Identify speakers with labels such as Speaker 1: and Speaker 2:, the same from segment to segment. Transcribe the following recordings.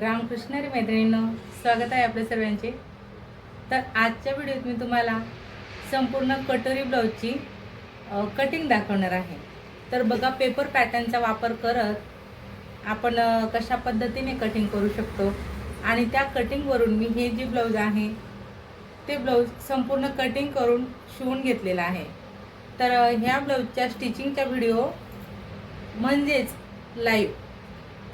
Speaker 1: रामकृष्णारी मैत्रिणींनो स्वागत आहे आपल्या सर्वांचे. तर आजच्या व्हिडिओत मी तुम्हाला संपूर्ण कटोरी ब्लाऊजची कटिंग दाखवणार आहे. तर बघा पेपर पॅटर्नचा वापर करत आपण कशा पद्धतीने कटिंग करू शकतो. आणि त्या कटिंगवरून मी हे जे ब्लाऊज आहे ते ब्लाऊज संपूर्ण कटिंग करून शिवून घेतलेलं आहे. तर ह्या ब्लाऊजच्या स्टिचिंगचा व्हिडिओ म्हणजेच लाईव्ह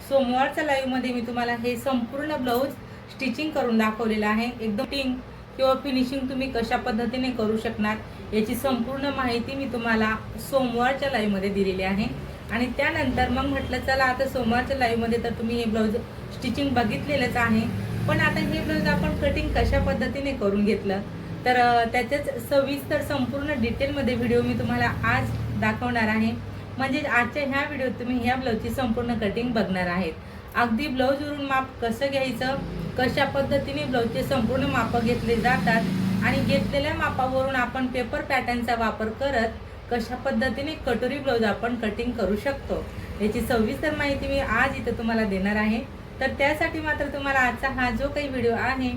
Speaker 1: सोमवारच्या लाईव्हमध्ये मी तुम्हाला हे संपूर्ण ब्लाऊज स्टिचिंग करून दाखवलेलं आहे. एकदम टिंग किंवा फिनिशिंग तुम्ही कशा पद्धतीने करू शकणार याची संपूर्ण माहिती मी तुम्हाला सोमवारच्या लाईव्हमध्ये दिलेली आहे. आणि त्यानंतर मग म्हटलं चला आता सोमवारच्या लाईव्हमध्ये तर तुम्ही हे ब्लाऊज स्टिचिंग बघितलेलंच आहे. पण आता हे ब्लाऊज आपण कटिंग कशा पद्धतीने करून घेतलं? तर त्याच्याच सविस्तर संपूर्ण डिटेलमध्ये व्हिडिओ मी तुम्हाला आज दाखवणार आहे. म्हणजे आजच्या ह्या व्हिडिओत तुम्ही ह्या ब्लाऊजची संपूर्ण कटिंग बघणार आहेत. अगदी ब्लाऊजवरून माप कसं घ्यायचं? कशा पद्धतीने ब्लाऊजचे संपूर्ण मापं घेतले जातात? आणि घेतलेल्या मापावरून आपण पेपर पॅटर्नचा वापर करत कशा पद्धतीने कटोरी ब्लाऊज आपण कटिंग करू शकतो? याची सविस्तर माहिती मी आज इथं तुम्हाला देणार आहे. तर त्यासाठी मात्र तुम्हाला आजचा हा जो काही व्हिडिओ आहे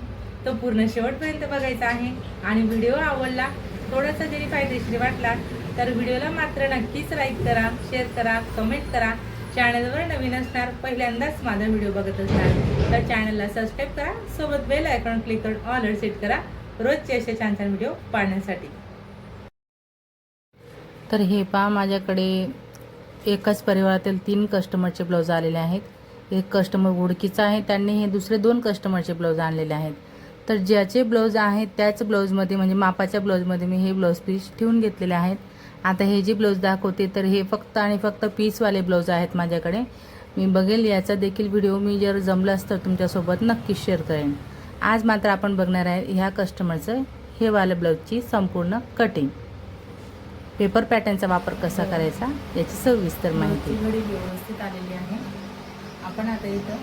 Speaker 1: तो पूर्ण शेवटपर्यंत बघायचा आहे. आणि व्हिडिओ आवडला थोडासा जरी फायदेशीर वाटला तर व्हिडिओला मात्र नक्कीच लाईक करा शेअर करा कमेंट करा. चॅनलवर नवीन असणार पहिल्यांदाच माझा व्हिडिओ बघत असणार. तर चॅनलला सबस्क्राईब करा सोबत बेल आयकॉन क्लिक करून ऑलर सेट करा. रोजचे असे छान छान व्हिडिओ पाहण्यासाठी. तर हे पहा माझ्याकडे एकाच परिवारातील तीन कस्टमरचे ब्लाऊज आलेले आहेत. एक कस्टमर ओळखीचा आहे त्यांनी हे दुसरे दोन कस्टमरचे ब्लाऊज आणलेले आहेत. तर ज्याचे ब्लाऊज आहेत त्याच ब्लाऊजमध्ये म्हणजे मापाच्या ब्लाऊजमध्ये मी हे ब्लाऊज पीस ठेवून घेतलेले आहेत. आता हे जे ब्लाऊज दाखवते तर हे फक्त आणि फक्त पीसवाले ब्लाऊज आहेत माझ्याकडे. मी बघेल याचा देखील व्हिडिओ मी जर जमलाच तर तुमच्यासोबत नक्कीच शेअर करेन. आज मात्र आपण बघणार आहे ह्या कस्टमरचं हे वाल्या ब्लाऊजची संपूर्ण कटिंग पेपर पॅटर्नचा वापर कसा करायचा याची सविस्तर माहिती. घडी व्यवस्थित आलेली आहे. आपण आता इथं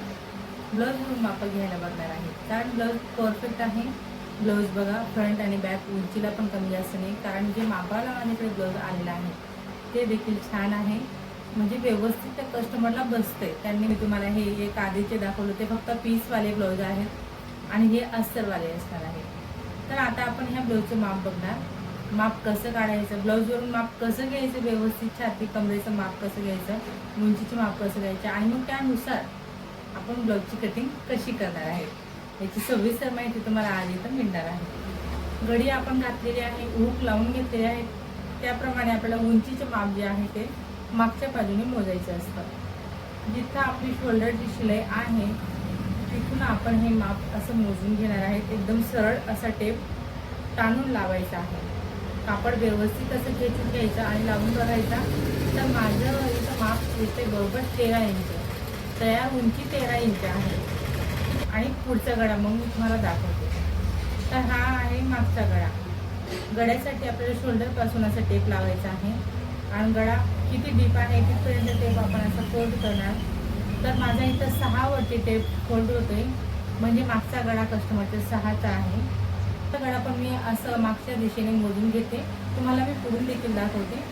Speaker 1: ब्लाऊज म्हणून माप घ्यायला बघणार आहे. कारण ब्लाऊज परफेक्ट आहे. ब्लाऊज बघा फ्रंट आणि बॅक उंचीला पण कमी जास्त नाही. कारण जे मापाला माझ्याकडे ब्लाऊज आलेला आहे ते देखील छान आहे. म्हणजे व्यवस्थित त्या कस्टमरला बसते त्यांनी मी तुम्हाला हे एक आधीचे दाखवलं ते फक्त पीसवाले ब्लाऊज आहेत आणि हे अस्तरवाले असणार आहे. तर आता आपण ह्या ब्लाऊजचं माप बघणार. माप कसं काढायचं? ब्लाऊजवरून माप कसं घ्यायचं? व्यवस्थित छाती कमरेचं माप कसं घ्यायचं? उंचीचं माप कसं घ्यायचं? आणि मग त्यानुसार आपण ब्लाऊजची कटिंग कशी करणार आहे? याची सविस्तर माहिती तुम्हाला आज इथं मिळणार आहे. घडी आपण घातलेली आहे ऊक लावून घेतलेली आहे. त्याप्रमाणे आपल्याला उंचीचे माप जे आहे ते मागच्या बाजूने मोजायचं असतं जिथं आपली शोल्डरची शिलाई आहे तिथून आपण हे माप असं मोजून घेणार आहे. एकदम सरळ असा टेप ताणून लावायचा आहे. कापड व्यवस्थित असं खेचून घ्यायचं आणि लावून बघायचा. तर माझं इथं माप येते बरोबर तेरा इंच. तयार उंची तेरा इंच आहे. आणि पुढचा गळा मग मी तुम्हाला दाखवते. तर हा आहे मागचा गळा गळ्यासाठी आपल्याला शोल्डरपासून असा टेप लावायचा आहे. आणि गळा किती डीप आहे तिथपर्यंत टेप आपण असं फोल्ड करणार. तर माझा इथं सहावरती टेप फोल्ड होते म्हणजे मागचा गळा कस्टमरचा सहाचा आहे. तर गळा पण मी असं मागच्या दिशेने मोजून घेते. तुम्हाला मी पुढून देखील दाखवते.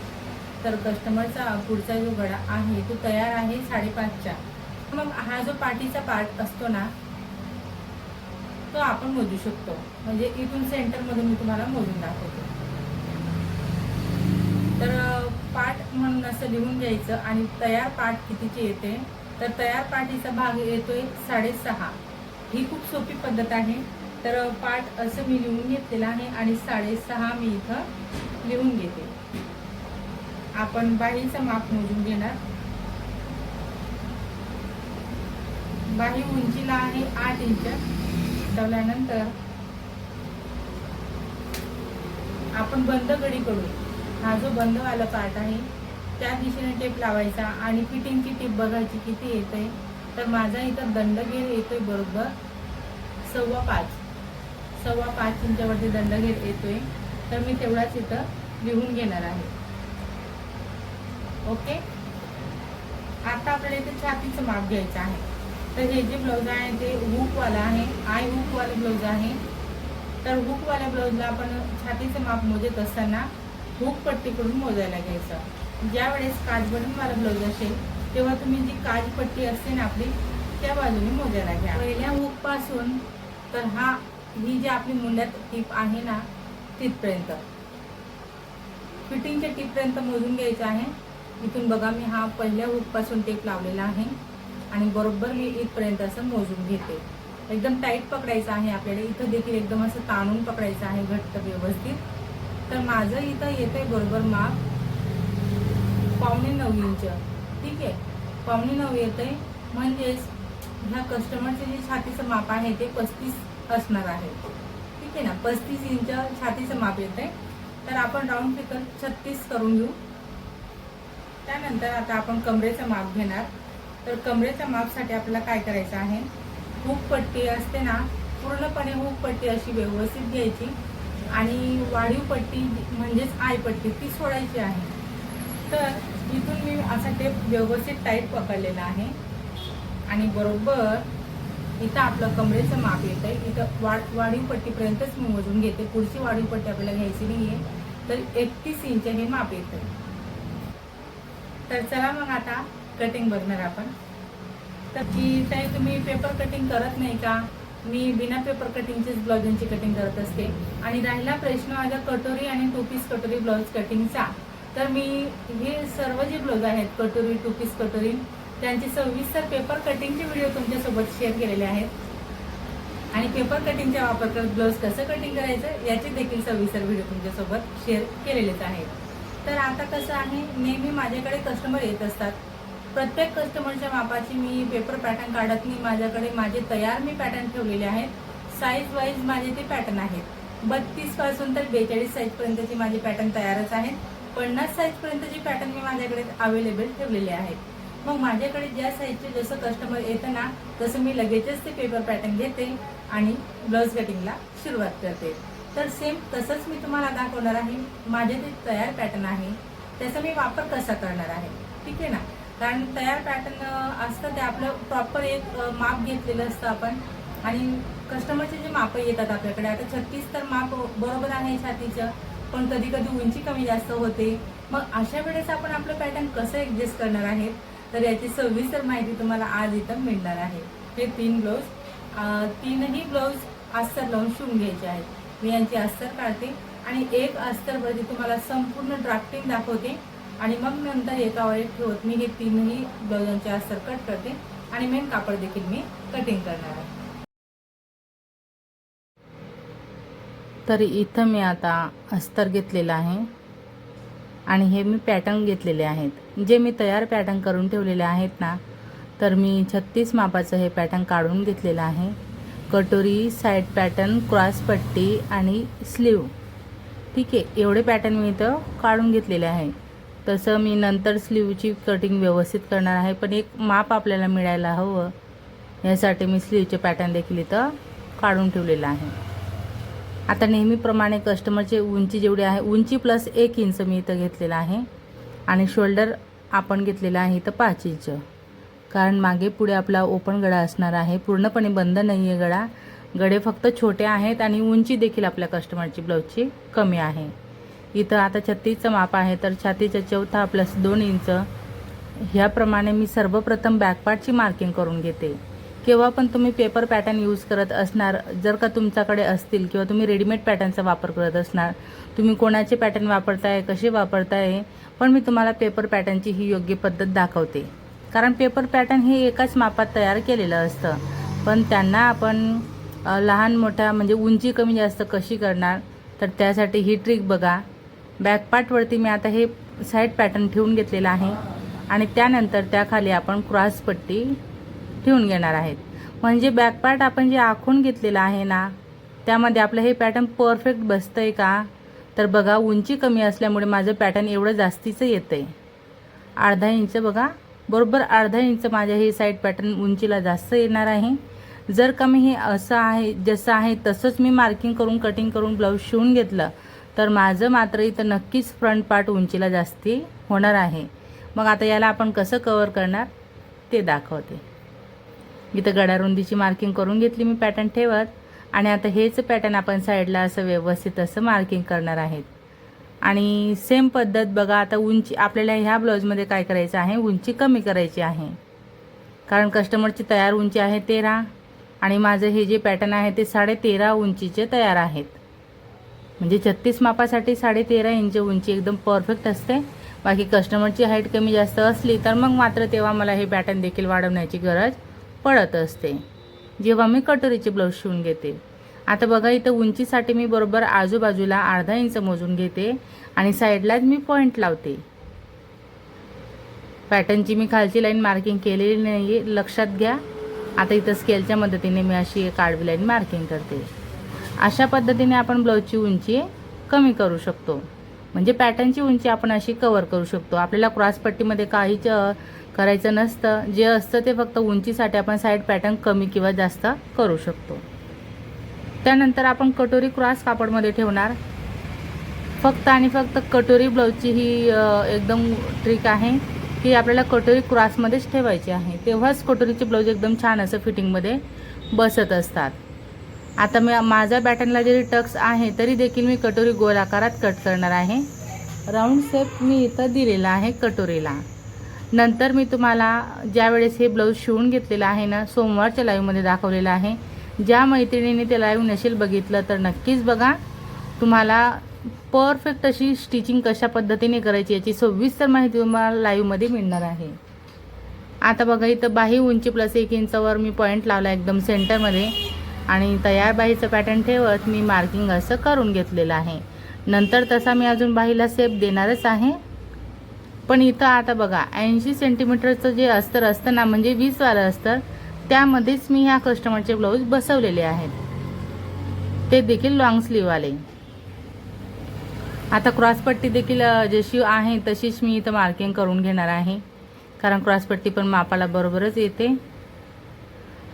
Speaker 1: तर कस्टमरचा पुढचा जो गळा आहे तो तयार आहे साडेपाचच्या. मग हा जो पाठीचा पार्ट असतो ना तो आपण मोजू शकतो. म्हणजे इथून सेंटरमधून मी तुम्हाला मोजून दाखवते. तर पाठ म्हणून असं लिहून घ्यायचं आणि तयार पाठ कितीची येते? तर तयार पाठीचा भाग येतोय साडेसहा. ही खूप सोपी पद्धत आहे. तर पाठ असं मी लिहून घेतलेलं आहे आणि साडेसहा मी इथं लिहून घेते. आपण बाहीचं माप मोजून घेणार. बाही उंचीला आहे आठ इंच. ठेवल्यानंतर आपण बंद गडी करू हा जो बंदवाला पार्ट आहे त्या दिशेने टेप लावायचा आणि फिटिंगची टेप बघायची किती येते तर माझा इथं दंडगेर येतोय बरोबर सव्वा पाच. सव्वा पाच इंचावरती दंडगेर येतोय तर मी तेवढाच इथं लिहून घेणार आहे. ओके? आता आपल्याला इथे छातीचं माप घ्यायचं आहे. तर हे जे ब्लाऊज आहे ते हुकवाला आहे. आय हुकवाले ब्लाऊज आहे. तर हुकवाल्या ब्लाऊजला आपण छातीचं माप मोजत असताना हुक पट्टीकडून मोजायला घ्यायचं. ज्या वेळेस काजबटनवाला ब्लाऊज असेल तेव्हा तुम्ही जी काजपट्टी असते ना आपली त्या बाजूने मोजायला घ्या. पहिल्या हुकपासून तर हा ही जी आपली मुंड्यात टीप आहे ना तिथपर्यंत. फिटिंगच्या टीपपर्यंत मोजून घ्यायचं आहे. इथून बघा मी हा पहिल्या हुकपासून टेप लावलेला आहे. आणि बरोबर मी इथपर्यंत असं मोजून घेते. एकदम टाईट पकडायचं आहे आपल्याला. इथं देखील एकदम असं ताणून पकडायचं आहे घट्ट व्यवस्थित. तर माझं इथं येतंय बरोबर माप पावणे नऊ इंच ठीक आहे? पावणे नऊ येतंय. म्हणजेच ह्या कस्टमरचे जे छातीचं माप आहे ते पस्तीस असणार आहे. ठीक आहे ना? पस्तीस इंच छातीचं माप येतंय. तर आपण राऊंड फिकर छत्तीस करून घेऊ. त्यानंतर आता आपण कमरेचं माप घेणार. तर कमरेच्या मापसाठी आपल्याला काय करायचं आहे? हुक पट्टी असते ना पूर्णपणे हुक पट्टी अशी व्यवस्थित घ्यायची. आणि वाढीव पट्टी म्हणजेच आय पट्टी ती सोडायची आहे. तर इथून मी असा टेप व्यवस्थित टाईट पकडलेला आहे. आणि बरोबर इथं आपलं कमरेचं माप येतं आहे इथं वाढ वाढीव पट्टीपर्यंतच मी मोजून घेते. पुढची वाढीव पट्टी आपल्याला घ्यायची नाही आहे तर एकतीस इंच हे माप येतं तर चला मग आता कटिंग बघणार आपण. तर की ताई तुम्ही पेपर कटिंग करत नाही का? मी बिना पेपर कटिंगचीच ब्लाउजांची कटिंग करत असते. आणि राहिला प्रश्न माझा कटोरी आणि टू पीस कटोरी ब्लाऊज कटिंगचा तर मी हे सर्व जे ब्लाऊज आहेत कटोरी टू पीस कटोरी त्यांचे सविस्तर पेपर कटिंगचे व्हिडिओ तुमच्यासोबत शेअर केलेले आहेत. आणि पेपर कटिंगचा वापर करत ब्लाऊज कसं कटिंग करायचं याचे देखील सविस्तर व्हिडिओ तुमच्यासोबत शेअर केलेलेच आहेत. तर आता कसं आहे नेहमी माझ्याकडे कस्टमर येत असतात. प्रत्येक कस्टमरच्या मापाची मी पेपर पॅटर्न काढत नाही. माझ्याकडे माझे तयार मी पॅटर्न ठेवलेले आहेत. साईज वाईज माझे ते पॅटर्न आहेत. बत्तीसपासून तर बेचाळीस साईज पर्यंतचे माझे पॅटर्न तयारच आहेत. पन्नास साईजपर्यंतचे पॅटर्न मी माझ्याकडे अवेलेबल ठेवलेले आहेत मग माझ्याकडे ज्या साईजचे जसं कस्टमर येतं ना तसं मी लगेचच ते पेपर पॅटर्न घेते आणि ब्लाऊज कटिंगला सुरुवात करते. तर सेम तसंच मी तुम्हाला दाखवणार आहे. माझे ते तयार पॅटर्न आहे. त्याचा मी वापर कसा करणार आहे. ठीक आहे ना? कारण तयार पॅटर्न असतं ते आपलं प्रॉपर एक माप घेतलेलं असतं आपण. आणि कस्टमरचे जे माप येतात आपल्याकडे आता छत्तीस तर माप बरोबर आहे छातीचं पण कधी कधी उंची कमी जास्त होते. मग अशा वेळेस आपण आपलं पॅटर्न कसं ऍडजस्ट करणार आहे तर याची सविस्तर माहिती तुम्हाला आज इथं मिळणार आहे. हे तीन ब्लाऊज तीनही ब्लाऊज अस्तर लावून शिवून घ्यायचे आहेत. मी यांची अस्तर काढते आणि एक अस्तरवरती तुम्हाला संपूर्ण ड्राफ्टिंग दाखवते. आणि मग नंतर एकावर एक ठेवत मी हे तीनही ब्लाउजांचे अस्तर कट करते आणि मेन कापड देखील मी कटिंग करणार आहे. तर इथं मी आता अस्तर घेतलेलं आहे आणि हे मी पॅटर्न घेतलेले आहेत. जे मी तयार पॅटर्न करून ठेवलेले आहेत ना तर मी छत्तीस मापाचं हे पॅटर्न काढून घेतलेलं आहे. कटोरी साईड पॅटर्न क्रॉस पट्टी आणि स्लीव ठीक आहे एवढे पॅटर्न मी इथं काढून घेतलेले आहे. तसं मी नंतर स्लीवची कटिंग व्यवस्थित करणार आहे पण एक माप आपल्याला मिळायला हवं. यासाठी मी स्लीवचे पॅटर्न देखील इथं काढून ठेवलेलं आहे. आता नेहमीप्रमाणे कस्टमरचे उंची जेवढी आहे उंची प्लस एक इंच मी इथं घेतलेलं आहे. आणि शोल्डर आपण घेतलेलं आहे इथं पाच इंच कारण मागे पुढे आपला ओपन गळा असणार आहे. पूर्णपणे बंद नाही आहे गळा. गळे फक्त छोटे आहेत आणि उंची देखील आपल्या कस्टमरची ब्लाऊजची कमी आहे. इथं आता छत्तीसचं माप आहे तर छातीचा चौथा प्लस दोन इंच ह्याप्रमाणे मी सर्वप्रथम बॅकपार्टची मार्किंग करून घेते. केव्हा पण तुम्ही पेपर पॅटर्न यूज करत असणार जर का तुमच्याकडे असतील किंवा तुम्ही रेडीमेड पॅटर्नचा वापर करत असणार तुम्ही कोणाचे पॅटर्न वापरताय कसे वापरताय पण मी तुम्हाला पेपर पॅटर्नची ही योग्य पद्धत दाखवते. कारण पेपर पॅटर्न हे एकाच मापात तयार केलेलं असतं. पण त्यांना आपण लहान मोठ्या म्हणजे उंची कमी जास्त कशी करणार तर त्यासाठी ही ट्रिक बघा. बॅकपार्टवरती मी आता हे साईड पॅटर्न ठेवून घेतलेलं आहे. आणि त्यानंतर त्याखाली आपण क्रॉस पट्टी ठेवून घेणार आहेत. म्हणजे बॅकपार्ट आपण जे आखून घेतलेलं आहे ना त्यामध्ये आपलं हे पॅटर्न परफेक्ट बसतं आहे का? तर बघा उंची कमी असल्यामुळे माझं पॅटर्न एवढं जास्तीचं येतं आहे अर्धा इंच बघा. बरोबर अर्धा इंच माझ्या हे साईड पॅटर्न उंचीला जास्त येणार आहे. जर कमी हे असं आहे जसं आहे तसंच मी मार्किंग करून कटिंग करून ब्लाऊज शिवून घेतलं तर माझं मात्र इथं नक्कीच फ्रंट पार्ट उंचीला जास्ती होणार आहे. मग आता याला आपण कसं कवर करणार? ते दाखवते. इथं गडारुंदीची मार्किंग करून घेतली मी पॅटर्न ठेवत. आणि आता हेच पॅटर्न आपण साईडला असं व्यवस्थित असं मार्किंग करणार आहेत. आणि सेम पद्धत बघा आता उंची आपल्याला ह्या ब्लाऊजमध्ये काय करायचं आहे? उंची कमी करायची आहे. कारण कस्टमरची तयार उंची आहे तेरा. आणि माझं हे जे पॅटर्न आहे ते साडे तेरा उंचीचे तयार आहेत. म्हणजे छत्तीस मापासाठी साडे तेरा इंच उंची एकदम परफेक्ट असते. बाकी कस्टमरची हाईट कमी जास्त असली तर मग मात्र तेव्हा मला हे पॅटर्न देखील वाढवण्याची गरज पडत असते. जेव्हा मी कटोरीचे ब्लाऊज शिवून घेते. आता बघा इथं उंचीसाठी मी बरोबर आजूबाजूला अर्धा इंच मोजून घेते आणि साईडलाच मी पॉईंट लावते. पॅटर्नची मी खालची लाईन मार्किंग केलेली नाही लक्षात घ्या. आता इथं स्केलच्या मदतीने मी अशी एक आडवी लाईन मार्किंग करते. अशा पद्धतीने आपण ब्लाऊजची उंची कमी करू शकतो. म्हणजे पॅटर्नची उंची आपण अशी कवर करू शकतो. आपल्याला क्रॉसपट्टीमध्ये काहीच करायचं नसतं. जे असतं ते फक्त उंचीसाठी आपण साईड पॅटर्न कमी किंवा जास्त करू शकतो. त्यानंतर आपण कटोरी क्रॉस कापडमध्ये ठेवणार. फक्त आणि फक्त कटोरी ब्लाऊजची ही एकदम ट्रिक आहे की आपल्याला कटोरी क्रॉसमध्येच ठेवायची आहे. तेव्हाच कटोरीचे ब्लाऊज एकदम छान असं फिटिंगमध्ये बसत असतात. आता मी माझ्या बॅटनला जरी टक्स आहे तरी देखील मी कटोरी गोल आकारात कट करणार आहे. राऊंड शेप मी इथं दिलेला आहे कटोरीला. नंतर मी तुम्हाला ज्यावेळेस हे ब्लाऊज शिवून घेतलेलं आहे ना सोमवारच्या लाईव्हमध्ये दाखवलेलं आहे. ज्या मैत्रिणीने ते लाईव्ह नसेल बघितलं तर नक्कीच बघा. तुम्हाला परफेक्ट अशी स्टिचिंग कशा पद्धतीने करायची याची सविस्तर माहिती तुम्हाला लाईव्हमध्ये मिळणार आहे. आता बघा इथं बाही उंची प्लस एक इंचावर मी पॉईंट लावला एकदम सेंटरमध्ये आणि तयार बाहीचं पॅटर्न ठेवत मी मार्किंग असं करून घेतलेलं आहे. नंतर तसा मी अजून बाहीला सेप देणारच आहे. पण इथं आता बघा ऐंशी सेंटीमीटरचं जे अस्तर असतं ना म्हणजे वीसवालं अस्तर त्यामध्येच मी ह्या कस्टमरचे ब्लाऊज बसवलेले आहेत. ते देखील लॉंग स्लीववाले आता क्रॉसपट्टी देखील जशी आहे तशीच मी इथं मार्किंग करून घेणार आहे. कारण क्रॉसपट्टी पण मापाला बरोबरच येते.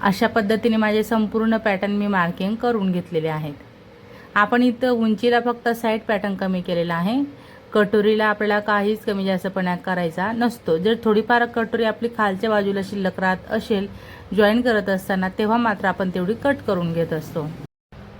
Speaker 1: अशा पद्धतीने माझे संपूर्ण पॅटर्न मी मार्किंग करून घेतलेले आहेत. आपण इथं उंचीला फक्त साईड पॅटर्न कमी केलेला आहे. कटोरीला आपल्याला काहीच कमी जास्तपणा करायचा नसतो. जर थोडीफार कटोरी आपली खालच्या बाजूला शिल्लक राहत असेल जॉईन करत असताना तेव्हा मात्र आपण तेवढी कट करून घेत असतो.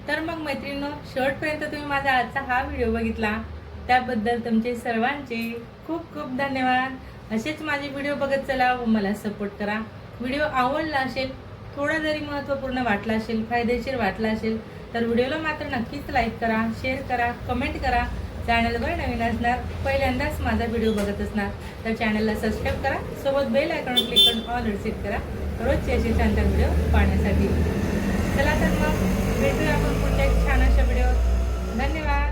Speaker 1: तर मग मैत्रिणींनो शेवटपर्यंत तुम्ही माझा आजचा हा व्हिडिओ बघितला. त्याबद्दल तुमचे सर्वांचे खूप खूप धन्यवाद. असेच माझे व्हिडिओ बघत चला व मला सपोर्ट करा. व्हिडिओ आवडला असेल थोडा जरी महत्त्वपूर्ण वाटला असेल फायदेशीर वाटला असेल तर व्हिडिओला मात्र नक्कीच लाईक करा शेअर करा कमेंट करा. चॅनलवर नवीन असणार पहिल्यांदाच माझा व्हिडिओ बघत असणार तर चॅनलला सबस्क्राईब करा. सोबत बेल आयकॉन क्लिक करून ऑल रिसीट करा. रोजचे असे छान छान व्हिडिओ पाहण्यासाठी. चला तर मग भेटूया आपण पुढच्या एक छान अशा व्हिडिओ धन्यवाद.